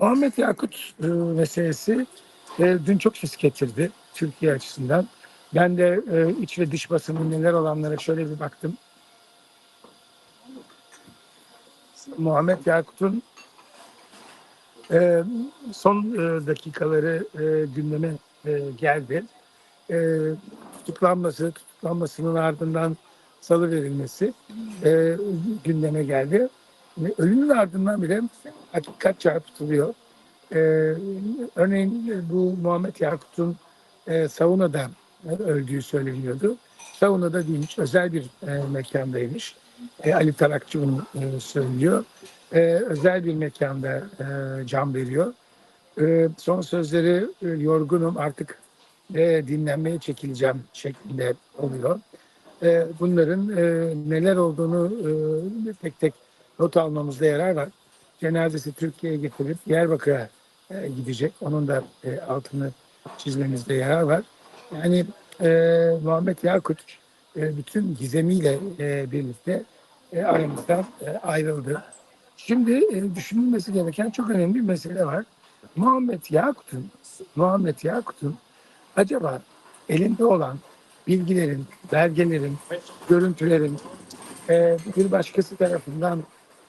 Muhammed Yakut e, meselesi e, dün çok ses getirdi Türkiye açısından. Ben de e, iç ve dış basının neler olanlara şöyle bir baktım. Muhammed Yakut'un e, son e, dakikaları e, gündeme e, geldi. E, tutuklanması, tutuklanmasının ardından salı verilmesi e, gündeme geldi. Ölümün ardından bile hakikat çarpıtılıyor. E, örneğin bu Muhammed Yakut'un e, saunada öldüğü söyleniyordu. Saunada değilmiş, özel bir e, mekandaymış. E, Ali Tarakçı bunu e, söylüyor. E, özel bir mekanda e, can veriyor. E, son sözleri e, yorgunum artık e, dinlenmeye çekileceğim şeklinde oluyor. E, bunların e, neler olduğunu e, tek tek not almamızda yarar var. Cenazesi Türkiye'ye getirilip Diyarbakır'a e, gidecek. Onun da e, altını çizmemizde yarar var. Yani e, Muhammed Yakut e, bütün gizemiyle e, birlikte e, aramızdan e, ayrıldı. Şimdi e, düşünülmesi gereken çok önemli bir mesele var. Muhammed Yakut'un Muhammed Yakut'un acaba elinde olan bilgilerin, belgelerin, görüntülerin e, bir başkası tarafından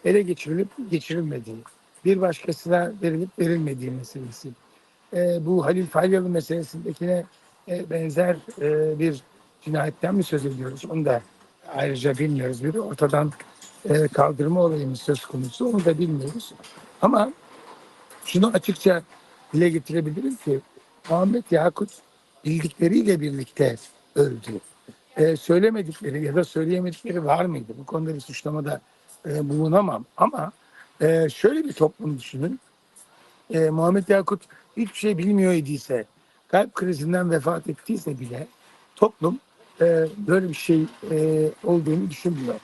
ele geçirilip geçirilmediği, bir başkasına verilip verilmediği meselesi. E, bu Halil Falyalı meselesindekine e, benzer e, bir cinayetten mi söz ediyoruz? Onu da ayrıca bilmiyoruz. Bir ortadan e, kaldırma olayımız söz konusu. Onu da bilmiyoruz. Ama şunu açıkça dile getirebilirim ki Muhammed Yakut bildikleriyle birlikte öldü. E, söylemedikleri ya da söyleyemedikleri var mıydı? Bu konuda bir suçlamada e, bulunamam. Ama e, şöyle bir toplum düşünün. E, Muhammed Yakut hiçbir şey bilmiyor idiyse, kalp krizinden vefat ettiyse bile toplum e, böyle bir şey e, olduğunu düşünmüyor.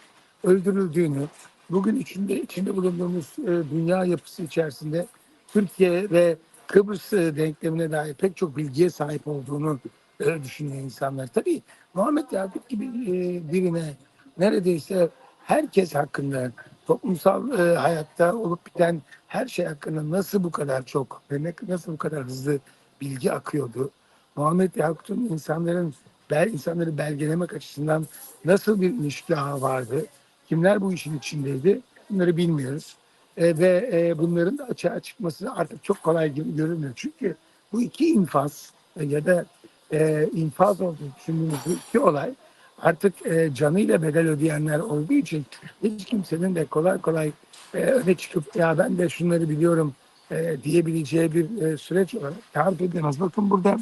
Öldürüldüğünü, bugün içinde içinde bulunduğumuz e, dünya yapısı içerisinde Türkiye ve Kıbrıs e, denklemine dair pek çok bilgiye sahip olduğunu e, düşünüyor insanlar. Tabii Muhammed Yakut gibi e, birine neredeyse herkes hakkında toplumsal e, hayatta olup biten her şey hakkında nasıl bu kadar çok ve nasıl bu kadar hızlı bilgi akıyordu? Muhammed Yakut'un insanların bel, insanları belgelemek açısından nasıl bir ağı vardı? Kimler bu işin içindeydi? Bunları bilmiyoruz. E, ve e, bunların da açığa çıkması artık çok kolay gibi görünmüyor. Çünkü bu iki infaz e, ya da e, infaz olduğunu düşündüğümüz bu iki olay artık e, canıyla bedel ödeyenler olduğu için hiç kimsenin de kolay kolay e, öne çıkıp ya ben de şunları biliyorum e, diyebileceği bir e, süreç olarak tarif edemez. Bakın burada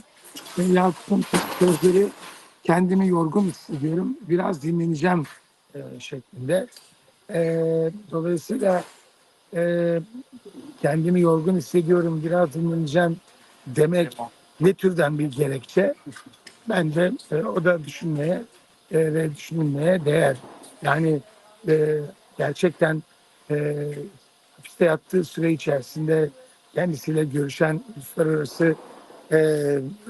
e, Yakup'un sözleri kendimi yorgun hissediyorum. Biraz dinleneceğim e, şeklinde. E, dolayısıyla e, kendimi yorgun hissediyorum, biraz dinleneceğim demek ne türden bir gerekçe? Bence e, o da düşünmeye e, ve düşünülmeye değer. Yani e, gerçekten e, hapiste yattığı süre içerisinde kendisiyle görüşen uluslararası e,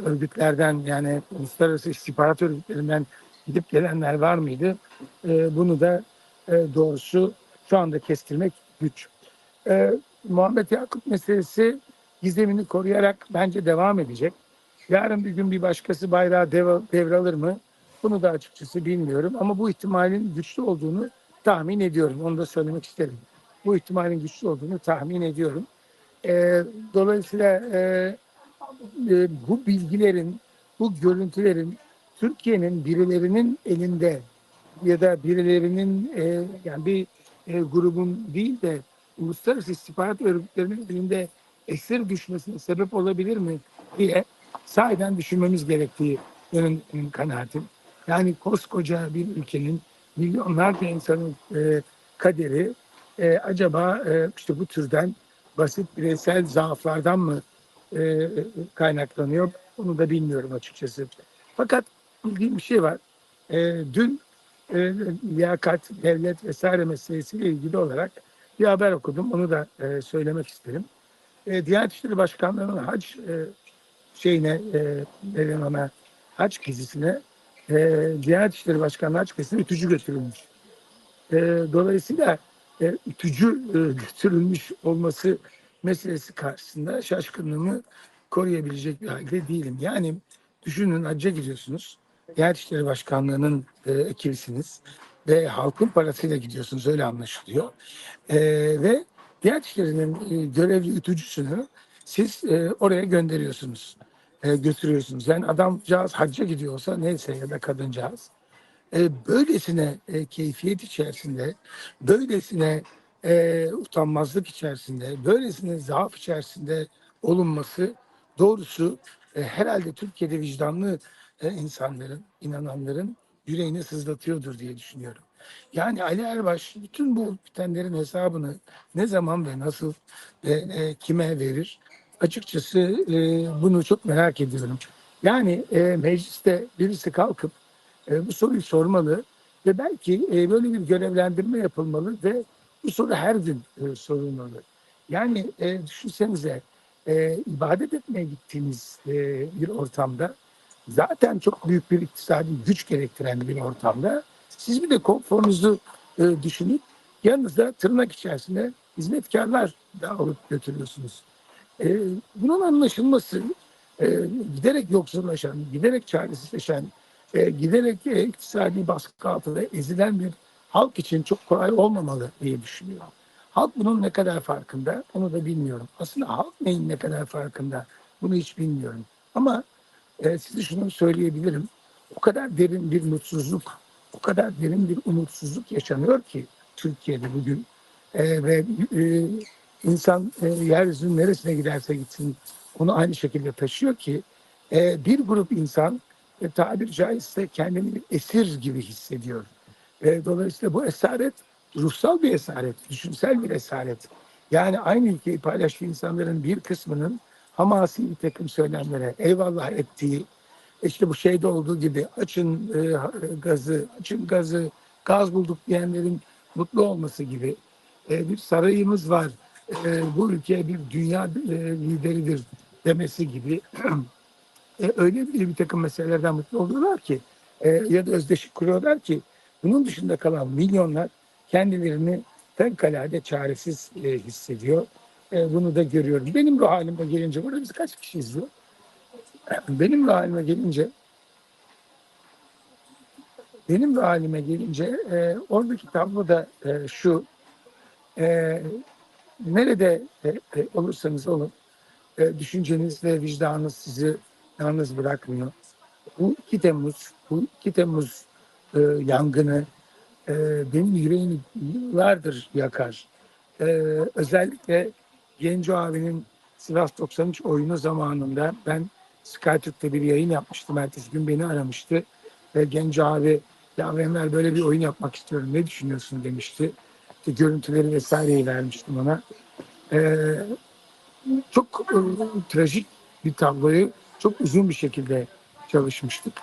örgütlerden yani uluslararası istihbarat örgütlerinden gidip gelenler var mıydı? E, bunu da e, doğrusu şu anda kestirmek güç. E, Muhammed Yakup meselesi gizemini koruyarak bence devam edecek. Yarın bir gün bir başkası bayrağı dev, devralır mı? Bunu da açıkçası bilmiyorum ama bu ihtimalin güçlü olduğunu tahmin ediyorum. Onu da söylemek isterim. Bu ihtimalin güçlü olduğunu tahmin ediyorum. E, dolayısıyla e, e, bu bilgilerin, bu görüntülerin Türkiye'nin birilerinin elinde ya da birilerinin e, yani bir e, grubun değil de uluslararası istihbarat örgütlerinin elinde esir düşmesine sebep olabilir mi diye sahiden düşünmemiz gerektiği benim kanaatim. Yani koskoca bir ülkenin milyonlarca insanın e, kaderi e, acaba e, işte bu türden basit bireysel zaaflardan mı e, kaynaklanıyor? Onu da bilmiyorum açıkçası. Fakat bildiğim bir şey var. E, dün e, liyakat, devlet vesaire meselesiyle ilgili olarak bir haber okudum. Onu da e, söylemek isterim. E, Diyanet İşleri Başkanlığı'nın hac e, şeyine, e, ne ona, hac gezisine e, Diyanet İşleri Başkanlığı gezisine ütücü götürülmüş. E, dolayısıyla e, ütücü e, götürülmüş olması meselesi karşısında şaşkınlığımı koruyabilecek bir halde değilim. Yani düşünün hacca gidiyorsunuz. Diyanet İşleri Başkanlığı'nın e, ekibisiniz ve halkın parasıyla gidiyorsunuz öyle anlaşılıyor. E, ve Diyanet İşleri'nin e, görevli ütücüsünü siz e, oraya gönderiyorsunuz. E, götürüyorsunuz. Yani adamcağız hacca gidiyorsa neyse ya da kadıncağız e, böylesine e, keyfiyet içerisinde, böylesine e, utanmazlık içerisinde, böylesine zaaf içerisinde olunması doğrusu e, herhalde Türkiye'de vicdanlı e, insanların, inananların yüreğini sızlatıyordur diye düşünüyorum. Yani Ali Erbaş bütün bu bitenlerin hesabını ne zaman ve nasıl ve e, kime verir? Açıkçası e, bunu çok merak ediyorum. Yani e, mecliste birisi kalkıp e, bu soruyu sormalı ve belki e, böyle bir görevlendirme yapılmalı ve bu soru her gün e, sorulmalı. Yani e, düşünsenize e, ibadet etmeye gittiğiniz e, bir ortamda zaten çok büyük bir iktisadi güç gerektiren bir ortamda siz bir de konforunuzu e, düşünüp yanınızda tırnak içerisinde hizmetkarlar da alıp götürüyorsunuz. E, bunun anlaşılması e, giderek yoksullaşan, giderek çaresizleşen, e, giderek e, iktisadi baskı altında ezilen bir halk için çok kolay olmamalı diye düşünüyorum. Halk bunun ne kadar farkında onu da bilmiyorum. Aslında halk neyin ne kadar farkında bunu hiç bilmiyorum. Ama e, size şunu söyleyebilirim. O kadar derin bir mutsuzluk, o kadar derin bir umutsuzluk yaşanıyor ki Türkiye'de bugün. E, ve e, insan e, yeryüzünün neresine giderse gitsin onu aynı şekilde taşıyor ki e, bir grup insan e, tabiri caizse kendini esir gibi hissediyor. E, dolayısıyla bu esaret ruhsal bir esaret, düşünsel bir esaret. Yani aynı ülkeyi paylaştığı insanların bir kısmının hamasi bir takım söylemlere eyvallah ettiği, işte bu şeyde olduğu gibi açın e, gazı, açın gazı, gaz bulduk diyenlerin mutlu olması gibi e, bir sarayımız var, e, bu ülke bir dünya e, lideridir demesi gibi e, öyle bir, bir takım meselelerden mutlu oluyorlar ki e, ya da özdeşik kuruyorlar ki bunun dışında kalan milyonlar kendilerini fevkalade çaresiz e, hissediyor. E, bunu da görüyorum. Benim ruh halime gelince, burada biz kaç kişi izliyor? Benim ruh halime gelince benim ruh halime gelince e, oradaki tablo da e, şu e, nerede e, e, olursanız olun e, düşünceniz ve vicdanınız sizi yalnız bırakmıyor. Bu 2 Temmuz, bu 2 Temmuz e, yangını e, benim yüreğimi yıllardır yakar. E, özellikle Genco abinin Sivas 93 oyunu zamanında ben Skytürk'te bir yayın yapmıştım. Ertesi gün beni aramıştı. Ve Genco abi ya Enver böyle bir oyun yapmak istiyorum ne düşünüyorsun demişti. İşte görüntüleri vesaireyi vermiştim ona. E, çok e, trajik bir tabloyu çok uzun bir şekilde çalışmıştık.